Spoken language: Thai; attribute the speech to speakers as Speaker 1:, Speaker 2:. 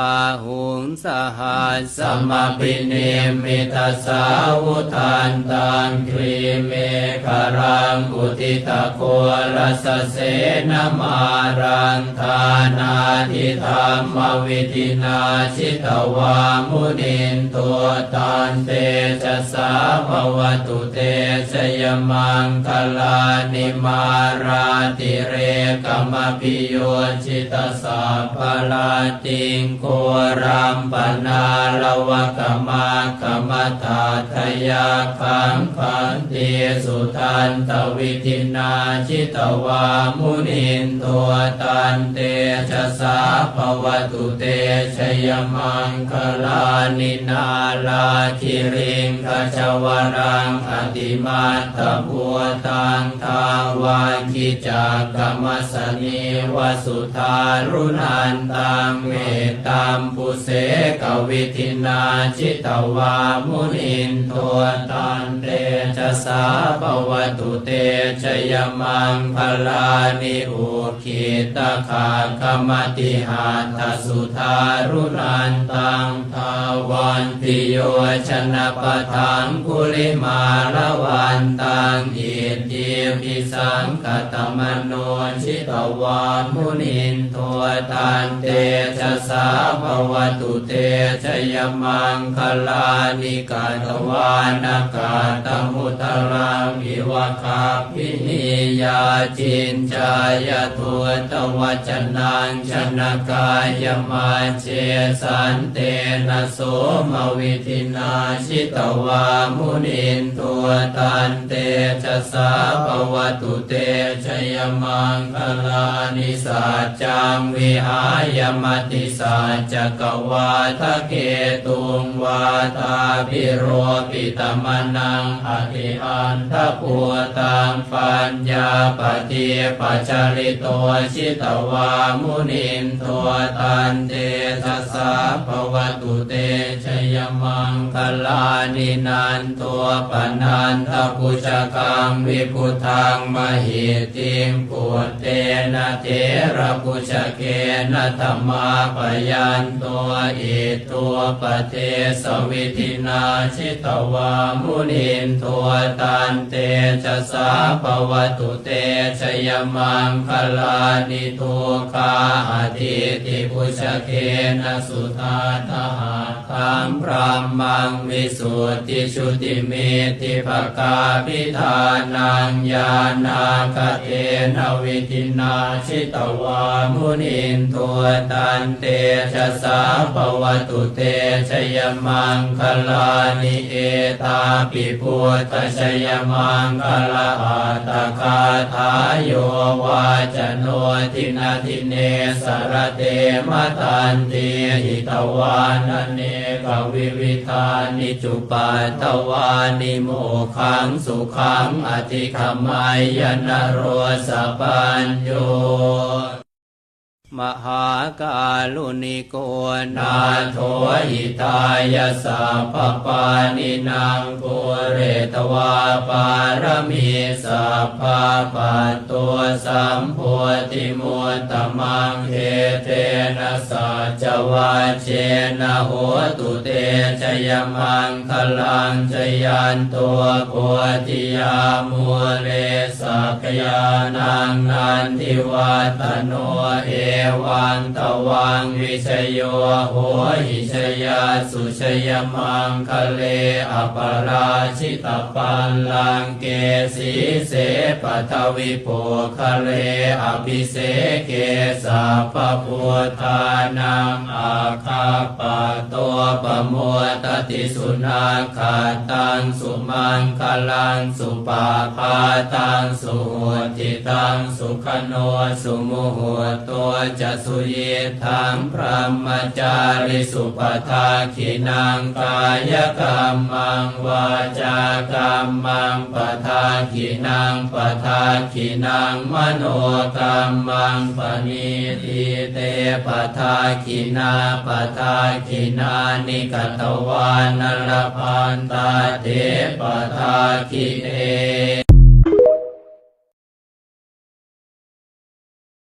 Speaker 1: าหุงสหัสส
Speaker 2: สัมปิเนมิตาสาวุทานตังครีเมฆรังอุทิตะโครัสเสนมารังทานาทิธรรมวิธินาชิตวามุนินตัวตานเตจะสาภวตุเตชยมังคลานิมาราติเรกมปิโยชิตสาภลาติงโครัมปนาลวะกมากมตาทยาคังคันเตสุทันตวิธินาชิตวามุนินตัวตันเตชะสาภวตุเตชยมังคลานินาลาคิริงขจวรังอติมาตบัวตังทาวาคิจากกรรมสนีวสุธารุนันตังเมตตามปุเสกวิธินาชิตวามุนินตัวตันเตชะสาภวตุเตชยมังคลานิอุคิตาคาคมติหาทสุธารุนันตังทาวันติโยชนะปทังกุลิมาละวันตังอิทิปิสังกตมโนชิตวามุนินตัวตันเตชะสาภวตุเตชยมังคลานิกาตวานากาตมุตรังวิวะคาพินิยาจินจายทัวตวัจนังชนกายมาเจสันเตนะโสมวิธินาชิตวามุนินตัวตันเตชะสาภวตุเตชยมังคลานิสัจจังวิหายมติสัจกวาทะเกตุงวาตาพิโรปิตมนังอธิอันทปัวตังปัญญาปฏิปัจจริโตชิตวามุนินตัวตันเตชะสาภวตุเตชยมังคลานินันตัวปนันทปุจกังวิพุทังมหิติงปุตเตนะเทระปุจเกนะธรรมาปยนตัวอิตัวปเทสวิธินาชิตวามุนินตัวตันเตชะสาภวตุเตชยมังคลานิทุคาอธิติปุชเกนะสุธาทหาคังพระมังวิสุทธิชุติเมติภกาพิธานังญาณากเตนวิธินาชิตวามุนินตัวตันเตชะสาภวตุเตชยมังคลานิเอตาปิพุทธชยมังคลาอัตคาทายโยวาจโนทินาทิเนสรเตมตันเตหิตวานเนกวิวิธานิจุปัตตวานิโมขังสุขังอธิขมายนโรสปัญโย
Speaker 1: มหากาลุนิโก
Speaker 2: นาโทหิตายาสัพพปานินางปุเรตวาปารมีสัพพะปัตตัวสัมโพธิมุตตมังเทเทนะสัจวาเจนะโหตุเตชยมังคลังชยันตัวโพธิยามุเลสักยานังนันทิวัตโนเอวังตวังวิชโยโหหิชยาสุชยมังคะเลอปราชิตปัลลังเกสีเสปทวิโภคะเลอภิเสเกสัพพพุทธานังอาคาปะตัวปะโมตติสุนาคาตังสุมังคลังสุปาพาตังสุโหติตังสุขโนสุโมโหตัวจะสุเยทังพระมจาริสุปทาขินังกายกรรมังวาจากรรมังปทาขินังปทาขินังมโนกรรมังปณิทิเตปทาขินาปทาขินานิกตวานรพันตาเทปทาขิเอ